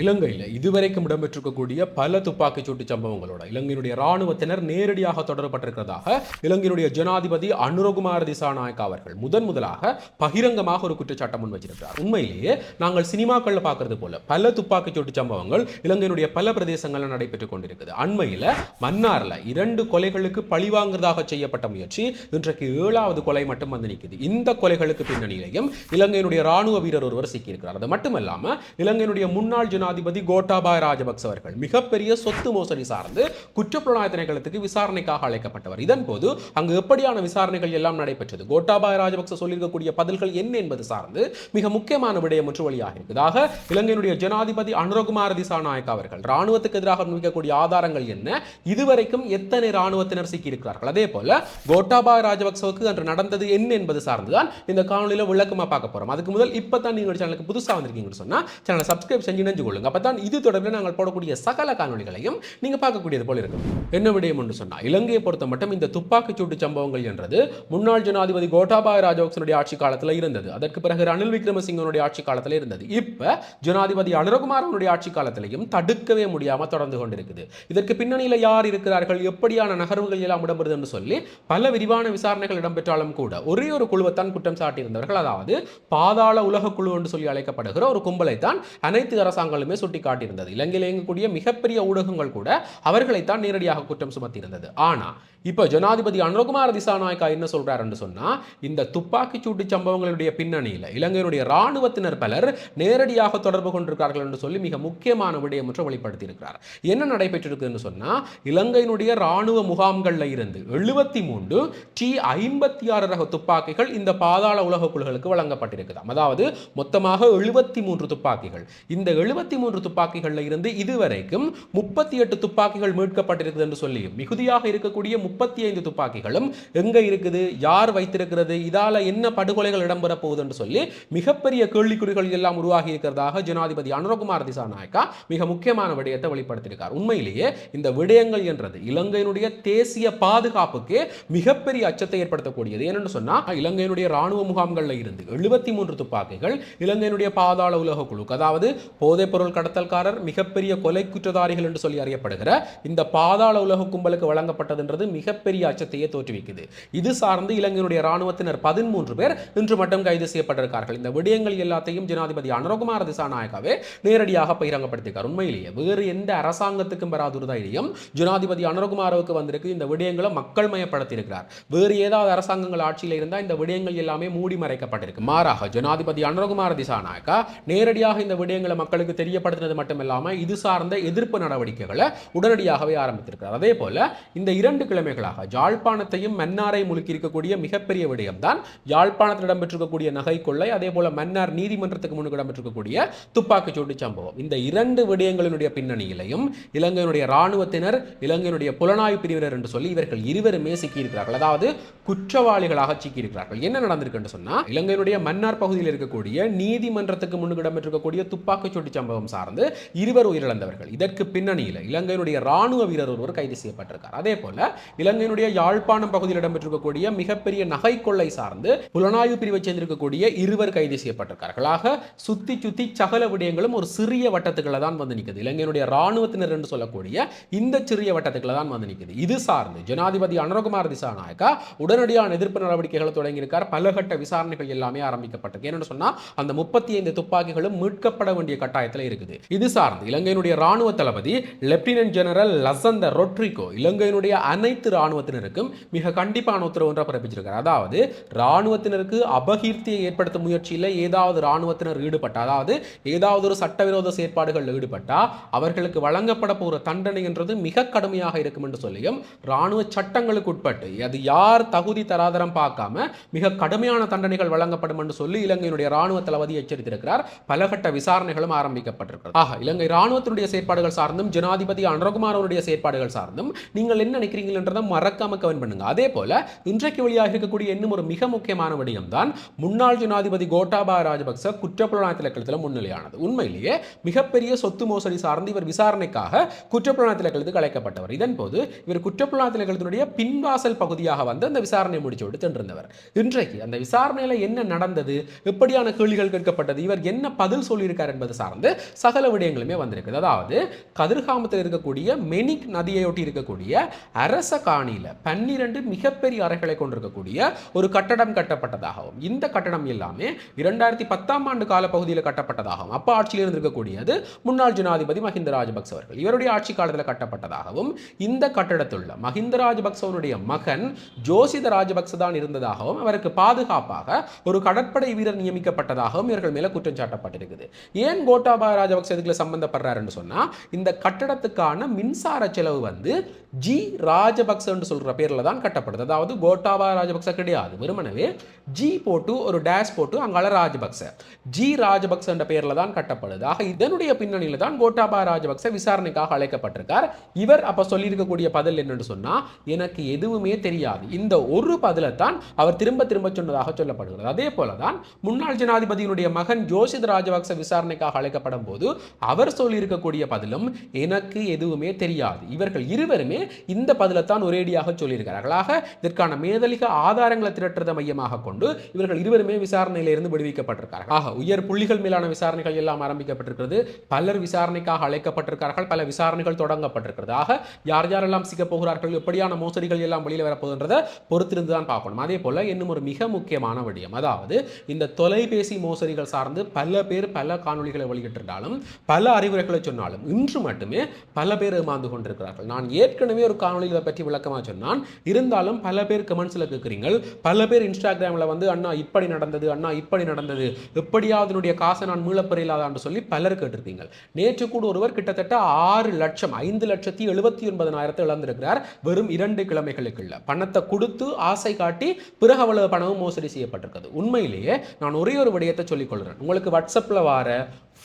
இலங்கையில் இதுவரைக்கும் இடம்பெற்றிருக்கக்கூடிய பல துப்பாக்கிச் சூட்டு சம்பவங்களோட இலங்கையினுடைய ராணுவத்தினர் நேரடியாக தொடரப்பட்டிருக்கிறதாக இலங்கையினுடைய ஜனாதிபதி அனுரகுமார் திசாநாயக் அவர்கள் முதன் முதலாக பகிரங்கமாக ஒரு குற்றச்சாட்டம் முன் வச்சிருக்கிறார். உண்மையிலேயே நாங்கள் சினிமாக்களில் பார்க்கறது போல பல துப்பாக்கிச் சூட்டு சம்பவங்கள் இலங்கையினுடைய பல பிரதேசங்களில் நடைபெற்றுக் கொண்டிருக்குது. அண்மையில் மன்னாரில் இரண்டு கொலைகளுக்கு பழிவாங்குறதாக செய்யப்பட்ட முயற்சி இன்றைக்கு ஏழாவது கொலை மட்டும் வந்து நிற்குது இந்த கொலைகளுக்கு பின்னணியிலையும் இலங்கையினுடைய ராணுவ வீரர் ஒருவர் சிக்கியிருக்கிறார். அது மட்டுமல்லாமல் இலங்கையினுடைய முன்னாள் ஜனாதிபதி கோட்டாபாய ராஜபக்ச அவர்கள் மிகப்பெரிய சொத்து மோசடி சார்ந்து குற்றப்புலனாய திணைக்களத்துக்கு விசாரணைக்காக அழைக்கப்பட்டவர். இதன் போது அங்கு எப்படியான விசாரணைகள் எல்லாம் நடைபெற்றது? கோட்டாபாய ராஜபக்ச சொல்லியிருக்கக்கூடிய பதில்கள் என்ன என்பது சார்ந்து மிக முக்கியமான விடயம் ஒன்று வழியாக இருக்குதாக இலங்கையினுடைய ஜனாதிபதி அனுரகுமார திசாநாயக் அவர்கள் ராணுவத்துக்கு எதிராக முன்வைக்கக்கூடிய ஆதாரங்கள் என்ன? இதுவரைக்கும் எத்தனை ராணுவத்தினர் சிக்கியிருக்கிறார்கள்? அதே போல கோட்டாபாய ராஜபக்சவுக்கு அன்று நடந்தது என்ன என்பது சார்ந்துதான் இந்த காணொலியில் விளக்கமாக பார்க்க போறோம். அதுக்கு முதல் இப்பதான் நீங்கள் சேனலுக்கு புதுசா வந்திருக்கீங்கன்னு சொன்னா சேனலை சப்ஸ்கிரைப் செஞ்சு நினைஞ்சு கொள்ளுங்க. அப்பதான் இது தொடர்பில் நாங்கள் போடக்கூடிய சகல காணொலிகளையும் நீங்கள் பார்க்கக்கூடியது போல இருக்கும். என்ன விடயம் என்று சொன்னால் இலங்கையை பொறுத்த மட்டும் இந்த துப்பாக்கிச்சூட்டு சம்பவங்கள் என்றது முன்னாள் ஜனாதிபதி கோட்டாபாய ராஜபக்சனுடைய ஆட்சி காலத்தில் இருந்தது. அதற்கு பிறகு ரணில் விக்ரமசிங்கனுடைய ஆட்சி காலத்தில் இருந்தது. இப்போ ஜனாதிபதி அனுரகுமாரனுடைய ஆட்சி காலத்திலையும் தடுக்கவே முடியாமல் தொடர்ந்து கொண்டிருக்குது. இதற்கு பின்னணியில் யார் இருக்கிறார்கள்? எப்படியான நகர்வுகள் எல்லாம் இடம்பெறுதுன்னு சொல்லி பல விரிவான விசாரணைகள் இடம்பெற்றாலும் கூட ஒரே ஒரு குழுவைத்தான் குற்றம் சாட்டியிருந்தவர்கள் அதாவது பாதாள உலக குழு என்று சொல்லி அழைக்கப்படுகிற ஒரு கும்பலை தான் அனைத்து அரசாங்கங்களும் சுட்டி காட்டியிருந்தது. இலங்கையில் இயங்கக்கூடிய மிகப்பெரிய ஊடகங்கள் கூட அவர்களைத்தான் நேரடியாக குற்றம் சுமத்தியிருந்தது. ஆனால் இப்போ ஜனாதிபதி அனுரகுமார் திசாநாயக்கா என்ன சொல்கிறாருன்னு சொன்னால் இந்த துப்பாக்கி சூட்டு சம்பவங்களுடைய பின்னணியில் இலங்கையினுடைய இராணுவத்தினர் பலர் நேரடியாக தொடர்பு கொண்டிருக்கிறார்கள் என்று சொல்லி மிக முக்கியமான விடயம் ஒன்று வெளிப்படுத்தியிருக்கிறார். என்ன நடைபெற்றிருக்குன்னு சொன்னால் இலங்கையினுடைய இராணுவ முகாம்களில் இருந்து எழுபத்தி மூன்று டி ஐம்பத்தி ஆறு ரக துப்பாக்கிகள் இந்த பாதாள உலக குழுகளுக்கு வழங்கப்பட்டிருக்குதாம். அதாவது மொத்தமாக எழுபத்தி மூன்று துப்பாக்கிகள். இந்த எழுபத்தி மூன்று துப்பாக்கிகளில் இருந்து இதுவரைக்கும் முப்பத்தி எட்டு துப்பாக்கிகள் மீட்கப்பட்டிருக்குது என்று சொல்லி மிகுதியாக இருக்கக்கூடிய முப்பத்தி ஐந்து துப்பாக்கிகளும் எங்க இருக்குது? யார் வைத்திருக்கிறது? இதால என்ன படுகொலைகள் இடம்பெற போகுது என்று சொல்லி மிகப்பெரிய கேள்விக்குறிகள் எல்லாம் உருவாகி இருக்கிறதாக ஜனாதிபதி அனுரகுமார் திசாநாயக்கா மிக முக்கியமான விடயத்தை வெளிப்படுத்தியிருக்கார். உண்மையிலேயே இந்த விடயங்கள் என்றது இலங்கையினுடைய தேசிய பாதுகாப்புக்கு மிகப்பெரிய அச்சத்தை ஏற்படுத்தக்கூடியது. ஏனென்று சொன்னா இலங்கையினுடைய ராணுவ முகாம்களில் இருந்து எழுபத்தி மூன்று துப்பாக்கிகள் இலங்கையினுடைய பாதாள உலக குழு அதாவது போதைப் பொருள் கடத்தல்காரர் மிகப்பெரிய கொலை குற்றதாரிகள் என்று சொல்லி அறியப்படுகிற இந்த பாதாள உலக கும்பலுக்கு வழங்கப்பட்டதுன்றது மிகப்பெரிய அச்சத்தையே தோற்றுவிக்குது. இது சார்ந்து இலங்கையினுடைய ராணுவத்தினர் பதிமூன்று பேர் இன்று மட்டும் கைது செய்யப்பட்டிருக்கார்கள். இந்த விடயங்கள் எல்லாத்தையும் ஜனாதிபதி அனுரகுமார் திசாநாயகாவே நேரடியாக பகிரங்கப்படுத்தியிருக்கார். உண்மையிலேயே வேறு எந்த அரசாங்கத்துக்கும் பெறாத ஒரு தைரியம் ஜனாதிபதி அனுரகுமாரவுக்கு வந்திருக்கு. இந்த விடயங்களை மக்கள் மயப்படுத்தியிருக்கிறார். வேறு ஏதாவது அரசாங்கங்கள் ஆட்சியில் இருந்தால் இந்த விடயங்கள் எல்லாமே மூடி மறைக்கப்பட்டிருக்கு. மாறாக ஜனாதிபதி அனுரகுமார திசாநாயக்கா நேரடியாக இந்த விடயங்களை மக்களுக்கு தெரியப்படுத்தினது மட்டுமில்லாமல் இது சார்ந்த எதிர்ப்பு நடவடிக்கைகளை உடனடியாகவே ஆரம்பித்திருக்கிறார். அதே போல இந்த இரண்டு கிழமைகளாக யாழ்ப்பாணத்தையும் மன்னாரை முழுக்கி இருக்கக்கூடிய மிகப்பெரிய விடயம்தான் யாழ்ப்பாணத்தில் இடம்பெற்றிருக்கக்கூடிய நகை கொள்ளை அதே போல மன்னார் நீதிமன்றத்துக்கு முன்னுக்கு இடம்பெற்றிருக்கக்கூடிய துப்பாக்கிச்சூட்டு சம்பவம். இந்த இரண்டு விடயங்களினுடைய பின்னணியிலையும் இலங்கையினுடைய இராணுவத்தினர் இலங்கையினுடைய புலனாய்வு பிரிவினர் என்று சொல்லி இவர்கள் இருவருமே சிக்கியிருக்கிறார்கள் அதாவது குற்றவாளிகளாக சிக்கியிருக்கிறார்கள். என்ன நடந்திருக்கு சொன்னா இலங்கையினுடைய மன்னார் பகுதியில் இருக்கக்கூடிய நீதிமன்றத்துக்கு முன்னுக்கு இடம்பெற்றிருக்கக்கூடிய துப்பாக்கிச்சூட்டு சம்பவம் சம்பவம் சார்ந்து இருவர் உயிரிழந்தவர்கள். இதற்கு பின்னணியில் இலங்கையினுடைய ராணுவ வீரர் ஒருவர் கைது செய்யப்பட்டிருக்கார். அதே போல இலங்கையினுடைய யாழ்ப்பாணம் பகுதியில் இடம்பெற்றிருக்கக்கூடிய மிகப்பெரிய நகை கொள்ளை சார்ந்து புலனாய்வு பிரிவை சேர்ந்திருக்கக்கூடிய இருவர் கைது செய்யப்பட்டிருக்கார்களாக சுத்தி சுத்தி சகல விடயங்களும் ஒரு சிறிய வட்டத்துக்களை தான் வந்து நிற்குது இலங்கையினுடைய ராணுவத்தினர் என்று சொல்லக்கூடிய இந்த சிறிய வட்டத்துக்களை தான் வந்து நிற்குது இது சார்ந்து ஜனாதிபதி அனுரகுமார் திசாநாயக்கா உடனடியான எதிர்ப்பு நடவடிக்கைகளை தொடங்கியிருக்கார். பலகட்ட விசாரணைகள் எல்லாமே ஆரம்பிக்கப்பட்டிருக்கு. ஏன்னு சொன்னால் அந்த முப்பத்தி ஐந்து துப்பாக்கிகளும் மீட்கப்பட வேண்டிய கட்டாயத்தில் இருக்குது. இது சார்ந்து இலங்கையினுடைய ராணுவ தளபதி லெப்டினன்ட் ஜெனரல் லசந்த ரொட்ரிகோ இலங்கையினுடைய அனைத்து ராணுவத்தினருக்கும் மிக கண்டிப்பான உத்தரவு ஒன்றை பிறப்பிச்சிருக்கார் அதாவது ராணுவத்தினருக்கு அபகீர்த்தியை ஏற்படுத்தும் முயற்சியில் ஏதாவது ராணுவத்தினர் ஈடுபட்ட அதாவது ஏதாவது ஒரு சட்டவிரோத செயற்பாடுகளில் ஈடுபட்டால் அவர்களுக்கு வழங்கப்பட போகிற தண்டனை என்றது மிக கடுமையாக இருக்கும் என்று சொல்லியும் ராணுவ சட்டங்களுக்கு உட்பட்டு அது யார் தகுதி தராதரம் பார்க்காம மிக கடுமையான தண்டனைகள் வழங்கப்படும் என்று சொல்லி இலங்கையினுடைய ராணுவ தளபதி எச்சரித்திருக்கிறார். பலகட்ட விசாரணைகளும் ஆரம்பிக்கப்பட்டிருக்கிறது ஆக இலங்கை ராணுவத்தினுடைய செயற்பாடுகள் சார்ந்தும் ஜனாதிபதி அனுரகுமார் அவருடைய செயற்பாடுகள் சார்ந்தும் நீங்கள் என்ன நினைக்கிறீங்கன்றதை மறக்காம கவன் பண்ணுங்க. அதே போல இன்றைக்கு வெளியாக இருக்கக்கூடிய இன்னும் ஒரு மிக முக்கியமான விடயம் தான் முன்னாள் ஜனாதிபதி கோட்டாபா ராஜபக்ச குற்றப்புலனாய்வு திலக்கத்தில் முன்னிலையானது. உண்மையிலேயே மிகப்பெரிய சொத்து மோசடி சார்ந்து இவர் விசாரணைக்காக குற்றப்புலனாய்வு திலக்கத்துக்கு அழைக்கப்பட்டவர். இதன் போது இவர் குற்றப்புலனாய்வு திலக்கத்தினுடைய பின்வாசல் பகுதியாக வந்து அந்த விசாரணை முடிச்சு விட்டு சென்றிருந்தவர். இன்றைக்கு அந்த விசாரணையில என்ன நடந்தது எப்படியான கேள்விகள் கேட்கப்பட்டது இவர் என்ன பதில் சொல்லியிருக்கார் என்பது சார்ந்து சகல விடயங்களுமே வந்திருக்குது. அதாவது கதிர்காமத்தில் இருக்கக்கூடிய மெனிக் நதியையொட்டி இருக்கக்கூடிய அரச காணியில் பன்னிரண்டு மிகப்பெரிய அறைகளை கொண்டிருக்கக்கூடிய ஒரு கட்டடம் கட்டப்பட்டதாகவும் இந்த கட்டடம் எல்லாமே இரண்டாயிரத்தி பத்தாம் ஆண்டு காலப்பகுதியில் கட்டப்பட்டதாகவும் அப்போ ஆட்சியில் இருந்திருக்கக்கூடியது முன்னாள் ஜனாதிபதி மஹிந்த ராஜபக்ச அவர்கள். இவருடைய ஆட்சி காலத்தில் கட்டப்பட்டதாகவும் இந்த கட்டடத்துள்ள மஹிந்த ராஜபக்சவனுடைய மகன் ஜோசித ராஜபக்ச தான் இருந்ததாகவும் அவருக்கு பாதுகாப்பாக ஒரு கடற்படை வீரர் நியமிக்கப்பட்டதாகவும் இவர்கள் மேல குற்றம் சாட்டப்பட்டிருக்குது. ஏன் கோட்டாபாய ராஜபக்ச இதுக்குள்ள சம்பந்தப்படுறாருன்னு சொன்னால் இந்த கட்டடத்துக்கான மின்சார செலவு வந்து ஜி ராஜபக்சன்னு சொல்கிற பேரில் தான் கட்டப்படுது. அதாவது கோட்டாபா ராஜபக்ச கிடையாது. வெறுமனவே ஜி போட்டு ஒரு டேஷ் போட்டு அங்கால ராஜபக்ச ஜி ராஜபக்ச என்ற பெயர்ல தான் கட்டப்படுது. ஆக இதனுடைய பின்னணியில் தான் கோட்டாபா ராஜபக்ச விசாரணைக்காக அழைக்கப்பட்டிருக்கார். இவர் அப்போ சொல்லியிருக்கக்கூடிய பதில் என்னன்னு சொன்னால் எனக்கு எதுவுமே தெரியாது. இந்த ஒரு பதிலை தான் அவர் திரும்ப திரும்ப சொன்னதாக சொல்லப்படுகிறது. அதே போல தான் முன்னாள் ஜனாதிபதியினுடைய மகன் ஜோசித் ராஜபக்ச விசாரணைக்காக அழைக்கப்படும் வரும்போது அவர் சொல்லியிருக்கக்கூடிய பதிலும் எனக்கு எதுவுமே தெரியாது. இவர்கள் இருவருமே இந்த பதிலை தான் ஒரேடியாக சொல்லியிருக்கிறார்கள். ஆக இதற்கான மேதலிக ஆதாரங்களை திரட்டுறதை மையமாக கொண்டு இவர்கள் இருவருமே விசாரணையிலிருந்து விடுவிக்கப்பட்டிருக்கார்கள் ஆக உயர் புள்ளிகள் மேலான விசாரணைகள் எல்லாம் ஆரம்பிக்கப்பட்டிருக்கிறது. பலர் விசாரணைக்காக அழைக்கப்பட்டிருக்கிறார்கள். பல விசாரணைகள் தொடங்கப்பட்டிருக்கிறது. ஆக யார் யாரெல்லாம் சிக்க போகிறார்கள்? எப்படியான மோசடிகள் எல்லாம் வெளியில் வரப்போகுன்றதை பொறுத்திருந்து தான் பார்க்கணும். அதே போல இன்னும் ஒரு மிக முக்கியமான விடயம். அதாவது இந்த தொலைபேசி மோசடிகள் சார்ந்து பல பேர் பல காணொளிகளை வெளியிட்டிருந்தாலும் பல அறிவுரைகளை சொன்னாலும் இன்று மட்டுமே பல பேர் ஏமாந்து கொண்டிருக்கிறார்கள். நான் ஏற்கனவே ஒரு காணொளியில் இதை பற்றி விளக்கமாக சொன்னான். இருந்தாலும் பல பேர் கமெண்ட்ஸில் கேட்குறீங்க பல பேர் இன்ஸ்டாகிராமில் வந்து அண்ணா இப்படி நடந்தது அண்ணா இப்படி நடந்தது. எப்படியாவது என்னுடைய காசை நான் மீளப்பெறையில்லாதான்னு சொல்லி பலர் கேட்டிருப்பீங்க நேற்று கூட ஒருவர் கிட்டத்தட்ட ஆறு லட்சம் ஐந்து லட்சத்தி எழுபத்தி ஒன்பதனாயிரத்தை இழந்திருக்கிறார். வெறும் இரண்டு கிழமைகளுக்குள்ள. பணத்தை கொடுத்து ஆசை காட்டி பிறகு அவ்வளவு பணமும் மோசடி செய்யப்பட்டிருக்கிறது. உண்மையிலேயே நான் ஒரே ஒரு விடயத்தை சொல்லிக் கொள்கிறேன் உங்களுக்கு வாட்ஸ்அப்பில் வார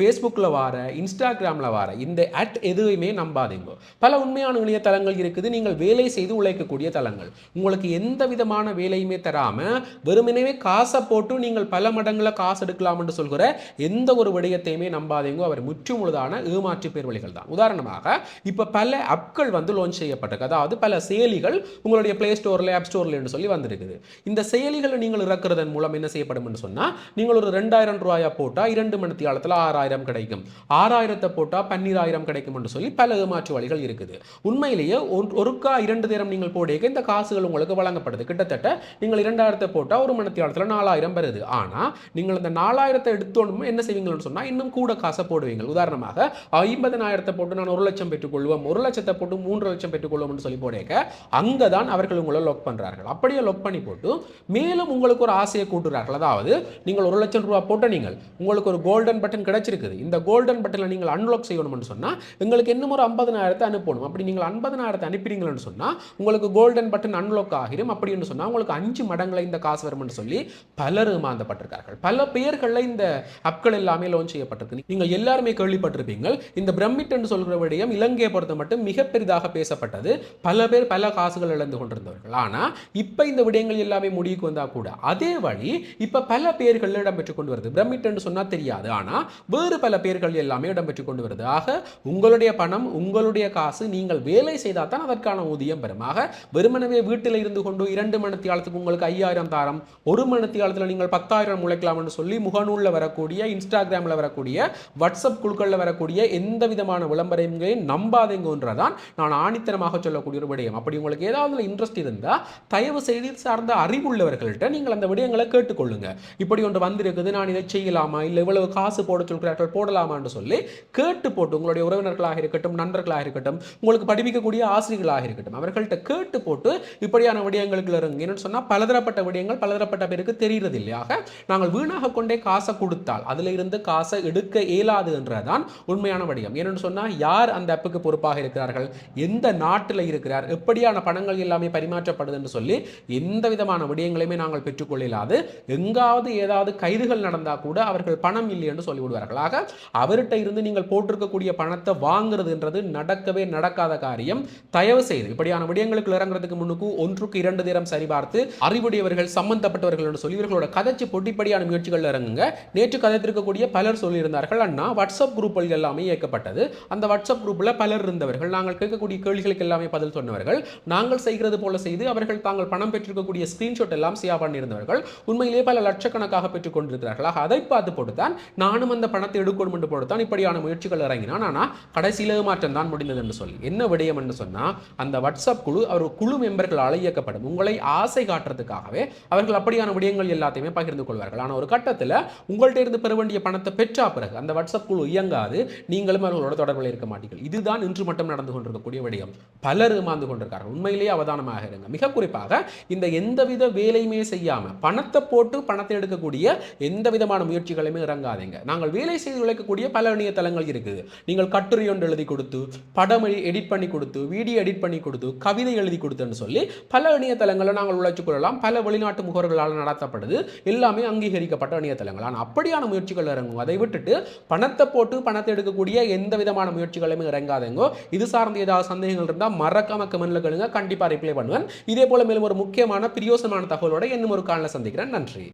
ஃபேஸ்புக்கில் வார இன்ஸ்டாகிராமில் வார இந்த அட் எதுவுமே நம்பாதீங்க. பல உண்மையான இணையதளங்கள் இருக்குது. நீங்கள் வேலை செய்து உழைக்கக்கூடிய தளங்கள். உங்களுக்கு எந்த விதமான வேலையுமே தராமல் வெறுமனவே காசை போட்டு நீங்கள் பல மடங்களில் காசு எடுக்கலாம்னு சொல்கிற எந்த ஒரு விடயத்தையுமே நம்பாதீங்க. அவர் முற்றுமுழுதான ஏமாற்று பேர் வழிகள் தான். உதாரணமாக இப்போ பல ஆப்கள் வந்து லான்ச் செய்யப்பட்டிருக்கு. அதாவது பல செயலிகள் உங்களுடைய பிளே ஸ்டோரில் ஆப் ஸ்டோரில் சொல்லி வந்திருக்குது. இந்த செயலிகளை நீங்கள் இறக்குறதன் மூலம் என்ன செய்யப்படும் சொன்னால் நீங்கள் ஒரு ரெண்டாயிரம் ரூபாயா போட்டால் இரண்டு மணி காலத்தில் ஆறாயிரம் கிடைக்கும். ஆறாயிரத்தை போட்டால் பன்னிராயிரம் கிடைக்கும் என்று சொல்லி பல ஏமாற்று வழிகள் இருக்குது. உண்மையிலேயே ஒருக்கா இரண்டு நேரம் நீங்கள் போடுக இந்த காசுகள் உங்களுக்கு வழங்கப்படுது. கிட்டத்தட்ட நீங்கள் இரண்டாயிரத்தை போட்டால் ஒரு மணி காலத்தில் நாலாயிரம் வருது. ஆனால் நீங்கள் அந்த நாலாயிரத்தை எடுத்தோன்னு என்ன செய்வீங்கன்னு சொன்னால் இன்னும் கூட காசை போடுவீங்க உதாரணமாக ஐம்பதனாயிரத்தை போட்டு நான் ஒரு லட்சம் பெற்றுக்கொள்வோம் ஒரு லட்சத்தை போட்டு மூன்று லட்சம் பெற்றுக்கொள்வோம்னு சொல்லி போடேக்க அங்கே தான் அவர்கள் உங்களை லொக் பண்ணுறார்கள் அப்படியே லொக் பண்ணி போட்டு மேலும் உங்களுக்கு ஒரு ஆசையை கூட்டுறார்கள். அதாவது நீங்கள் ஒரு லட்சம் ரூபா போட்ட நீங்கள் உங்களுக்கு ஒரு கோல்டன் பட்டன் கிடச்சிருக்குது இந்த கோல்டன் பட்டனில் நீங்கள் அன்லாக் செய்யணும்னு சொன்னால் எங்களுக்கு இன்னும் ஒரு ஐம்பதனாயிரத்தை அனுப்பணும். அப்படி நீங்கள் ஐம்பதனாயிரத்தை அனுப்பினீங்கன்னு சொன்னால் உங்களுக்கு கோல்டன் பட்டன் அன்லாக் ஆகிரும். அப்படின்னு சொன்னால் உங்களுக்கு அஞ்சு மடங்களை இந்த காசு வரும்னு சொல்லி பலர் ஏமாந்தப்பட்டிருக்கார்கள் பல பெயர்களில் இந்த அப்கள் எல்லாமே லான்ச் செய்யப்பட்டிருக்கு. நீங்கள் எல்லாருமே கேள்விப்பட்டிருப்பீங்க இந்த பிரமிட் என்று சொல்கிற விடயம் இலங்கையை பொறுத்த மட்டும் மிக பெரிதாக பேசப்பட்டது. பல பேர் பல காசுகள் இழந்து கொண்டிருந்தவர்கள். ஆனால் இப்போ இந்த விடயங்கள் எல்லாமே முடிவுக்கு வந்தால் கூட அதே வழி இப்போ பல பெயர்கள் இடம்பெற்று கொண்டு வருது. பிரமிட் என்று சொன்னால் தெரியாது. ஆனால் வேறு பல பேர்கள் எல்லாமே இடம்பெற்று கொண்டு வருது. ஆக உங்களுடைய பணம் உங்களுடைய காசு நீங்கள் வேலை செய்தால் தான் அதற்கான ஊதியம் பெறும். ஆக வெறுமனவே வீட்டில் இருந்து கொண்டு இரண்டு மணி காலத்துக்கு உங்களுக்கு ஐயாயிரம் தாரம் ஒரு மணி காலத்தில் நீங்கள் பத்தாயிரம் உழைக்கலாம்னு சொல்லி முகநூலில் வரக்கூடிய இன்ஸ்டாகிராமில் வரக்கூடிய வாட்ஸ்அப் குழுக்களில் வரக்கூடிய எந்த விதமான விளம்பரங்களையும் நம்பாதீங்கன்றதான் நான் ஆணித்தனமாக சொல்லக்கூடிய ஒரு விடயம். அப்படி உங்களுக்கு ஏதாவது இன்ட்ரெஸ்ட் இருந்தால் தயவு செய்து சார்ந்த அறிவுள்ளவர்கள்ட்ட நீங்கள் அந்த விடயங்களை கேட்டுக்கொள்ளுங்க. இப்படி ஒன்று வந்திருக்குது நான் இதை செய்யலாமா? இல்லை இவ்வளவு காசு போட லெட்டர் போடலாமான்னு சொல்லி கேட்டு போட்டு உங்களுடைய உறவினர்களாக இருக்கட்டும் நண்பர்களாக இருக்கட்டும் உங்களுக்கு படிப்பிக்கக்கூடிய ஆசிரியர்களாக இருக்கட்டும் அவர்கள்ட்ட கேட்டு போட்டு இப்படியான விடயங்களுக்கு இருங்க என்னன்னு சொன்னால் பலதரப்பட்ட விடயங்கள் பலதரப்பட்ட பேருக்கு தெரிகிறது இல்லையாக நாங்கள் வீணாக கொண்டே காசை கொடுத்தால் அதில் இருந்து காசை எடுக்க இயலாது என்றதான் உண்மையான விடயம். ஏன்னு சொன்னால் யார் அந்த அப்புக்கு பொறுப்பாக இருக்கிறார்கள்? எந்த நாட்டில் இருக்கிறார்? எப்படியான பணங்கள் எல்லாமே பரிமாற்றப்படுது என்று சொல்லி எந்த விதமான விடயங்களையுமே நாங்கள் பெற்றுக்கொள்ள எங்காவது ஏதாவது கைதுகள் நடந்தால் கூட அவர்கள் பணம் இல்லை என்று சொல்லிவிடுவார்கள்? ஆக அவர்கிட்ட இருந்து நீங்கள் போட்டிருக்கக்கூடிய பணத்தை வாங்குறதுன்றது நடக்கவே நடக்காத காரியம். தயவு செய்து இப்படியான விடயங்களுக்கு இறங்குறதுக்கு முன்னுக்கு ஒன்றுக்கு இரண்டு நேரம் சரிபார்த்து அறிவுடையவர்கள் சம்பந்தப்பட்டவர்கள் என்று சொல்லி இவர்களோட கதைச்சு பொட்டிப்படியான முயற்சிகள் இறங்குங்க. நேற்று கதைத்திருக்கக்கூடிய பலர் சொல்லியிருந்தார்கள் அண்ணா வாட்ஸ்அப் குரூப்கள் எல்லாமே இயக்கப்பட்டது. அந்த வாட்ஸ்அப் குரூப்பில் பலர் இருந்தவர்கள் நாங்கள் கேட்கக்கூடிய கேள்விகளுக்கு எல்லாமே பதில் சொன்னவர்கள் நாங்கள் செய்கிறது போல செய்து அவர்கள் தாங்கள் பணம் பெற்றிருக்கக்கூடிய ஸ்கிரீன்ஷாட் எல்லாம் ஷேர் பண்ணியிருந்தவர்கள் உண்மையிலேயே பல லட்சக்கணக்காக பெற்றுக் கொண்டிருக்கிறார்கள். அதை பார்த்து போட்டு தான் நானும் அந்த பணத்தை பணத்தை எடுக்கணும் என்று போடுத்தான் இப்படியான முயற்சிகள் இறங்கினான். ஆனால் கடைசியில் மாற்றம் தான் முடிந்தது என்று சொல்லி. என்ன விடயம் என்று சொன்னால் அந்த வாட்ஸ்அப் குழு அவர் குழு மெம்பர்களால் இயக்கப்படும் உங்களை ஆசை காட்டுறதுக்காகவே அவர்கள் அப்படியான விடயங்கள் எல்லாத்தையுமே பகிர்ந்து கொள்வார்கள். ஆனால் ஒரு கட்டத்தில் உங்கள்கிட்ட இருந்து பெற வேண்டிய பணத்தை பெற்றா பிறகு அந்த வாட்ஸ்அப் குழு இயங்காது நீங்களும் அவர்களோட தொடர்பில் இருக்க மாட்டீர்கள். இதுதான் இன்று மட்டும் நடந்து கொண்டிருக்கக்கூடிய விடயம். பலர் ஏமாந்து கொண்டிருக்கார்கள் உண்மையிலேயே அவதானமாக இருங்க. மிக குறிப்பாக இந்த எந்தவித வேலையுமே செய்யாமல் பணத்தை போட்டு பணத்தை எடுக்கக்கூடிய எந்த விதமான முயற்சிகளையுமே இறங்காதீங்க. நாங்கள் வேலை செய்து உழைக்கக்கூடிய பல இணையதளங்கள் இருக்குது. நீங்கள் கட்டுரை ஒன்று எழுதி கொடுத்து படம் எடிட் பண்ணி கொடுத்து வீடியோ எடிட் பண்ணி கொடுத்து கவிதை எழுதி கொடுத்துன்னு சொல்லி பல இணையதளங்களை நாங்கள் உழைச்சு கொள்ளலாம். பல வெளிநாட்டு முகவர்களால் நடத்தப்படுது. எல்லாமே அங்கீகரிக்கப்பட்ட இணையதளங்கள் ஆனால் அப்படியான முயற்சிகள் இறங்கும். அதை விட்டுட்டு பணத்தை போட்டு பணத்தை எடுக்கக்கூடிய எந்த விதமான முயற்சிகளுமே இறங்காதேங்கோ. இது சார்ந்த ஏதாவது சந்தேகங்கள் இருந்தால் மறக்காம கமெண்ட்ல கேளுங்க. கண்டிப்பாக ரிப்ளை பண்ணுவேன். இதே போல மேலும் ஒரு முக்கியமான பிரியோசமான தகவலோட இன்னும் ஒரு காலில் சந்திக்கிறேன். நன்றி.